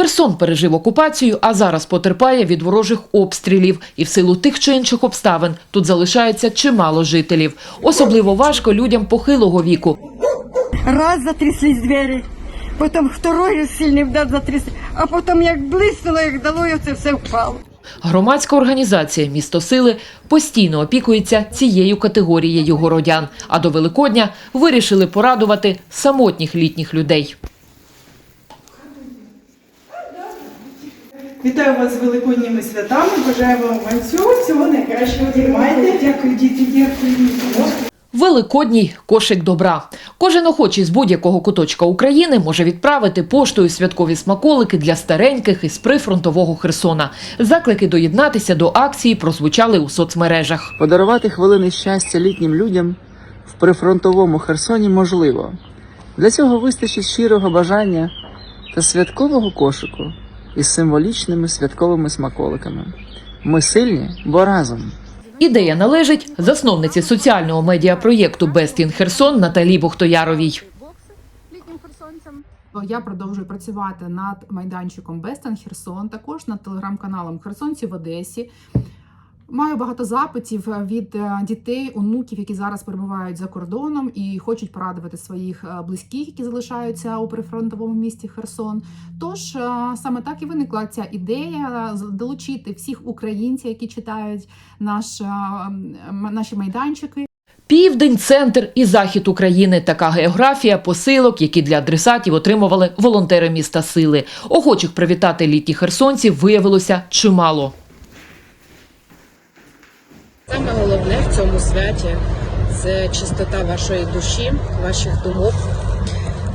Херсон пережив окупацію, а зараз потерпає від ворожих обстрілів. І в силу тих чи інших обставин тут залишається чимало жителів. Особливо важко людям похилого віку. Раз затряслись двері, потім второй сильний вдар затрясли, а потім як блиснуло, як дало, і це все впало. Громадська організація «Місто сили» постійно опікується цією категорією городян, а до Великодня вирішили порадувати самотніх літніх людей. Вітаю вас з великодніми святами. Бажаємо вам всього, всього найкращого. Тримайте. Дякую, діти, дякую. Великодній кошик добра. Кожен охочий з будь-якого куточка України може відправити поштою святкові смаколики для стареньких із прифронтового Херсона. Заклики доєднатися до акції прозвучали у соцмережах. Подарувати хвилини щастя літнім людям в прифронтовому Херсоні можливо. Для цього вистачить щирого бажання та святкового кошику із символічними святковими смаколиками. Ми сильні, бо разом. Ідея належить засновниці соціального медіапроєкту «Бестін Херсон» Наталі Бухтояровій. Я продовжую працювати над майданчиком Бестен Херсон, також над телеграм-каналом Херсонці в Одесі. Маю багато запитів від е, дітей, онуків, які зараз перебувають за кордоном і хочуть порадувати своїх е, близьких, які залишаються у прифронтовому місті Херсон. Тож е, саме так і виникла ця ідея долучити всіх українців, які читають наш, е, наші майданчики. Південь, центр і захід України. Така географія посилок, які для адресатів отримували волонтери міста Сили. Охочих привітати літніх херсонців виявилося чимало. Саме головне в цьому святі це чистота вашої душі, ваших думок.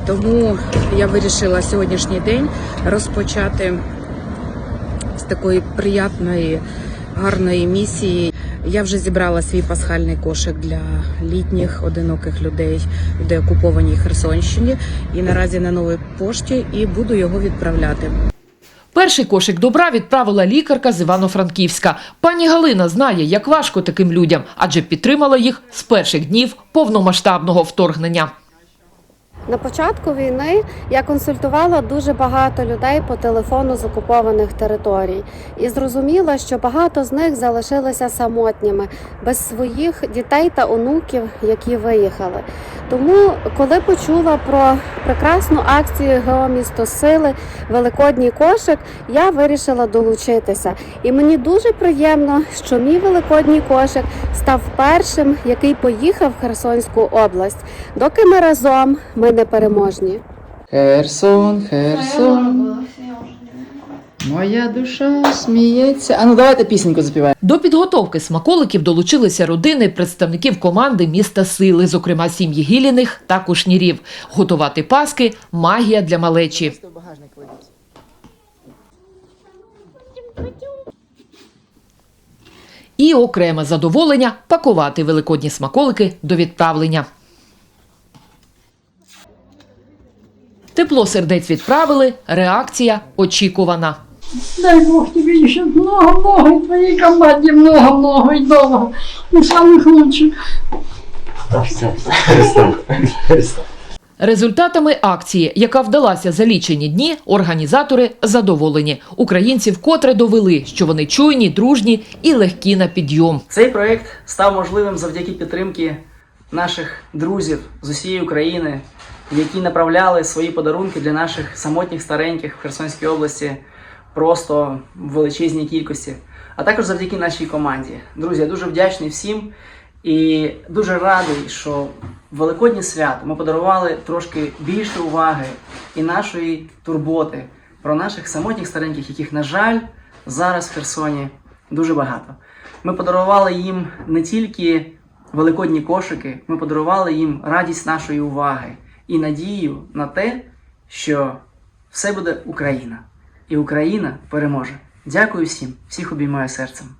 Тому я вирішила сьогоднішній день розпочати з такої приятної, гарної місії. Я вже зібрала свій пасхальний кошик для літніх одиноких людей в деокупованій Херсонщині і наразі на новій пошті і буду його відправляти. Перший кошик добра відправила лікарка з Івано-Франківська. Пані Галина знає, як важко таким людям, адже підтримала їх з перших днів повномасштабного вторгнення. На початку війни я консультувала дуже багато людей по телефону з окупованих територій і зрозуміла, що багато з них залишилися самотніми без своїх дітей та онуків, які виїхали. Тому, коли почула про прекрасну акцію ГО Місто Сили Великодній кошик, я вирішила долучитися. І мені дуже приємно, що мій великодній кошик став першим, який поїхав в Херсонську область. Доки ми разом, ми не переможні. Херсон, Херсон. Моя душа сміється. А ну давайте пісеньку заспіваємо. До підготовки смаколиків долучилися родини представників команди міста Сили, зокрема сім'ї Гіліних та Кушнірів. Готувати паски магія для малечі. І окреме задоволення пакувати великодні смаколики до відправлення. Тепло сердець відправили, реакція очікувана. Дай Бог тебе еще много-много, и твоей команде много-много и долго. И самых лучших. Результатами акції, яка вдалася за лічені дні, організатори задоволені. Українці вкотре довели, що вони чуйні, дружні і легкі на підйом. Цей проект став можливим завдяки підтримки наших друзів з усієї України, які направляли свої подарунки для наших самотніх стареньких в Херсонській області просто в величезній кількості, а також завдяки нашій команді. Друзі, я дуже вдячний всім і дуже радий, що в Великодні свято ми подарували трошки більше уваги і нашої турботи про наших самотніх стареньких, яких, на жаль, зараз в Херсоні дуже багато. Ми подарували їм не тільки великодні кошики, ми подарували їм радість нашої уваги і надію на те, що все буде Україна, і Україна переможе. Дякую всім, всіх обіймаю серцем.